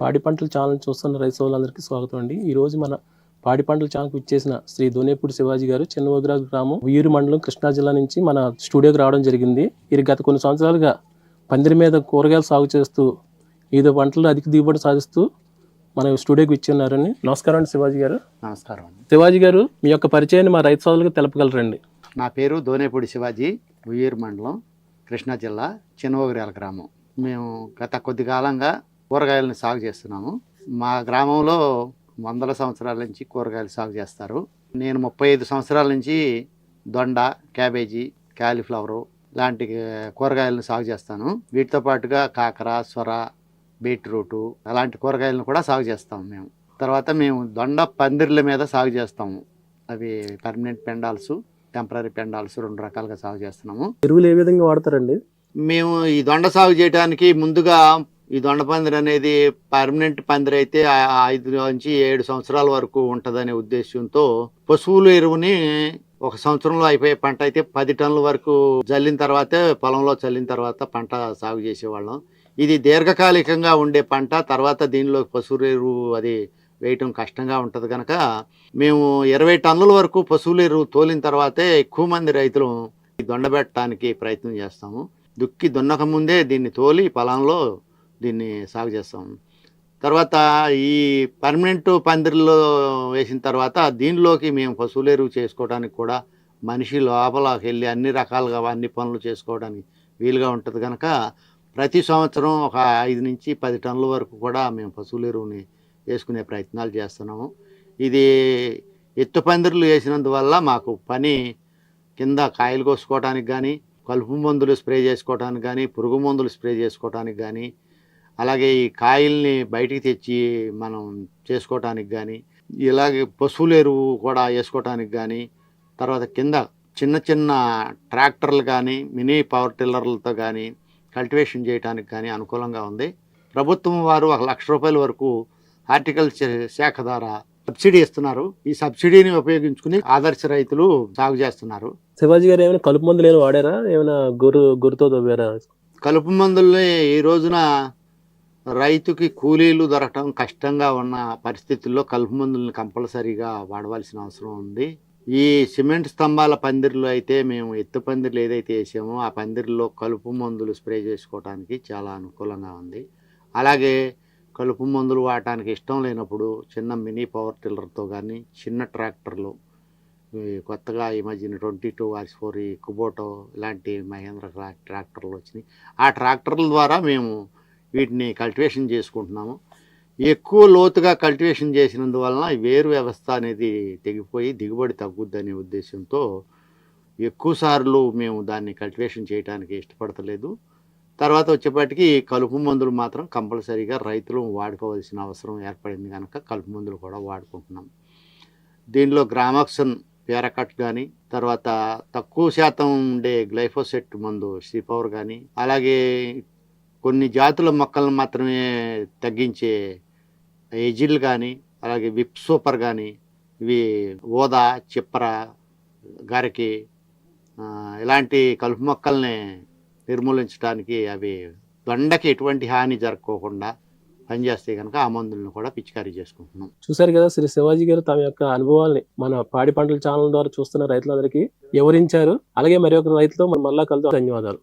పాడి పంటల ఛానల్ చూస్తున్న రైతు సోదరులందరికీ స్వాగతం అండి. ఈ రోజు మన పాడి పంటల ఛానల్కి ఇచ్చేసిన శ్రీ దోనేపూడి శివాజీ గారు చిన్నవగ్రా గ్రామం ఉయ్యూరు మండలం కృష్ణా జిల్లా నుంచి మన స్టూడియోకి రావడం జరిగింది. వీరు గత కొన్ని సంవత్సరాలుగా పందిరి మీద కూరగాయలు సాగు చేస్తూ వివిధ పంటలు అధిక దిగుబడి సాధిస్తూ మన స్టూడియోకి ఇచ్చి ఉన్నారని నమస్కారం అండి శివాజీ గారు. నమస్కారం అండి. శివాజీ గారు మీ యొక్క పరిచయాన్ని మా రైతు సోదరులకు తెలపగలరండి. నా పేరు దోనేపూడి శివాజీ ఉయ్యూరు మండలం కృష్ణా జిల్లా చిన్నవగిరాల గ్రామం. మేము గత కొద్ది కాలంగా కూరగాయలను సాగు చేస్తున్నాము. మా గ్రామంలో వందల సంవత్సరాల నుంచి కూరగాయలు సాగు చేస్తారు. నేను ముప్పై ఐదు సంవత్సరాల నుంచి దొండ క్యాబేజీ క్యాలీఫ్లవరు లాంటి కూరగాయలను సాగు చేస్తాను. వీటితో పాటుగా కాకర సొర బీట్రూటు అలాంటి కూరగాయలను కూడా సాగు చేస్తాము మేము. తర్వాత మేము దొండ పందిర్ల మీద సాగు చేస్తాము. అవి పర్మనెంట్ పెండాల్స్ టెంపరీ పెండాల్స్ రెండు రకాలుగా సాగు చేస్తున్నాము. ఎరువులు ఏ విధంగా వాడతారండి? మేము ఈ దొండ సాగు చేయడానికి ముందుగా ఈ దొండపందిరి అనేది పర్మనెంట్ పందిరి అయితే ఐదు నుంచి ఏడు సంవత్సరాల వరకు ఉంటుందనే ఉద్దేశంతో పశువుల ఎరువుని ఒక సంవత్సరంలో అయిపోయే పంట అయితే పది టన్నుల వరకు చల్లిన తర్వాతే పొలంలో చల్లిన తర్వాత పంట సాగు చేసేవాళ్ళం. ఇది దీర్ఘకాలికంగా ఉండే పంట తర్వాత దీనిలో పశువుల ఎరువు అది వేయటం కష్టంగా ఉంటుంది కనుక మేము ఇరవై టన్నుల వరకు పశువుల ఎరువు తోలిన తర్వాతే ఎక్కువ మంది రైతులు ఈ దొండబెట్టడానికి ప్రయత్నం చేస్తాము. దుక్కి దున్నక ముందే దీన్ని తోలి పొలంలో దీన్ని సాగు చేస్తాం. తర్వాత ఈ పర్మనెంట్ పందిరిలో వేసిన తర్వాత దీనిలోకి మేము పశువుల ఎరువు చేసుకోవడానికి కూడా మనిషి లోపలకి వెళ్ళి అన్ని రకాలుగా అన్ని పనులు చేసుకోవడానికి వీలుగా ఉంటుంది కనుక ప్రతి సంవత్సరం ఒక ఐదు నుంచి పది టన్నుల వరకు కూడా మేము పశువుల ఎరువుని వేసుకునే ప్రయత్నాలు చేస్తున్నాము. ఇది ఎత్తు పందిర్లు వేసినందువల్ల మాకు పని కింద కాయలు కోసుకోవడానికి కానీ కలుపు మందులు స్ప్రే చేసుకోవడానికి కానీ పురుగు మందులు స్ప్రే చేసుకోవడానికి కానీ అలాగే ఈ కాయల్ని బయటికి తెచ్చి మనం చేసుకోవటానికి కానీ ఇలాగే పశువుల ఎరువు కూడా వేసుకోవటానికి కానీ తర్వాత కింద చిన్న చిన్న ట్రాక్టర్లు కానీ మినీ పవర్ టిల్లర్లతో కానీ కల్టివేషన్ చేయడానికి కానీ అనుకూలంగా ఉంది. ప్రభుత్వం వారు ఒక లక్ష రూపాయల వరకు హార్టికల్చర్ శాఖ ద్వారా సబ్సిడీ ఇస్తున్నారు. ఈ సబ్సిడీని ఉపయోగించుకుని ఆదర్శ రైతులు సాగు చేస్తున్నారు. శివాజీ గారు ఏమైనా కలుపు మందులు ఏమైనా వాడారా? ఏమైనా గొర్రు గొర్రెతో తవ్వారా? కలుపు మందుల్ని ఈ రోజున రైతుకి కూలీలు దొరకటం కష్టంగా ఉన్న పరిస్థితుల్లో కలుపు మందుల్ని కంపల్సరీగా వాడవలసిన అవసరం ఉంది. ఈ సిమెంట్ స్తంభాల పందిర్లు అయితే మేము ఎత్తు పందిర్లు ఏదైతే వేసామో ఆ పందిర్లో కలుపు మందులు స్ప్రే చేసుకోవడానికి చాలా అనుకూలంగా ఉంది. అలాగే కలుపు మందులు వాడటానికి ఇష్టం లేనప్పుడు చిన్న మినీ పవర్ టిల్లర్తో కానీ చిన్న ట్రాక్టర్లు కొత్తగా ఈ మధ్యన ట్వంటీ టూ ఆర్స్ ఫోర్ ఈ కుబోటో ఇలాంటి మహేంద్ర ట్రాక్టర్లు వచ్చినాయి. ఆ ట్రాక్టర్ల ద్వారా మేము వీటిని కల్టివేషన్ చేసుకుంటున్నాము. ఎక్కువ లోతుగా కల్టివేషన్ చేసినందువలన వేరు వ్యవస్థ అనేది తెగిపోయి దిగుబడి తగ్గుద్దనే ఉద్దేశంతో ఎక్కువ సార్లు మేము దాన్ని కల్టివేషన్ చేయడానికి ఇష్టపడతలేదు. తర్వాత వచ్చేప్పటికి కలుపు మందులు మాత్రం కంపల్సరీగా రైతులు వాడుకోవాల్సిన అవసరం ఏర్పడింది కనుక కలుపు మందులు కూడా వాడుకుంటున్నాం. దీనిలో గ్రామాక్సన్ పేరకట్ కానీ తర్వాత తక్కువ శాతం ఉండే గ్లైఫోసెట్ మందు శ్రీపవర్ కానీ అలాగే కొన్ని జాతుల మొక్కలను మాత్రమే తగ్గించే ఎజిల్ కానీ అలాగే విప్ సూపర్ కానీ ఇవి ఓదా చిప్పర గరికి ఇలాంటి కలుపు మొక్కల్ని నిర్మూలించడానికి అవి దొండకి ఎటువంటి హాని జరగకోకుండా పనిచేస్తే కనుక ఆ మందులను కూడా పిచికారీ చేసుకుంటున్నాం. చూశారు కదా శ్రీ శివాజీ గారు తమ యొక్క అనుభవాల్ని మన పాడి పంటల ఛానల్ ద్వారా చూస్తున్న రైతులందరికీ వివరించారు. అలాగే మరి ఒక రైతుతో మళ్ళా కలుద్దాం. ధన్యవాదాలు.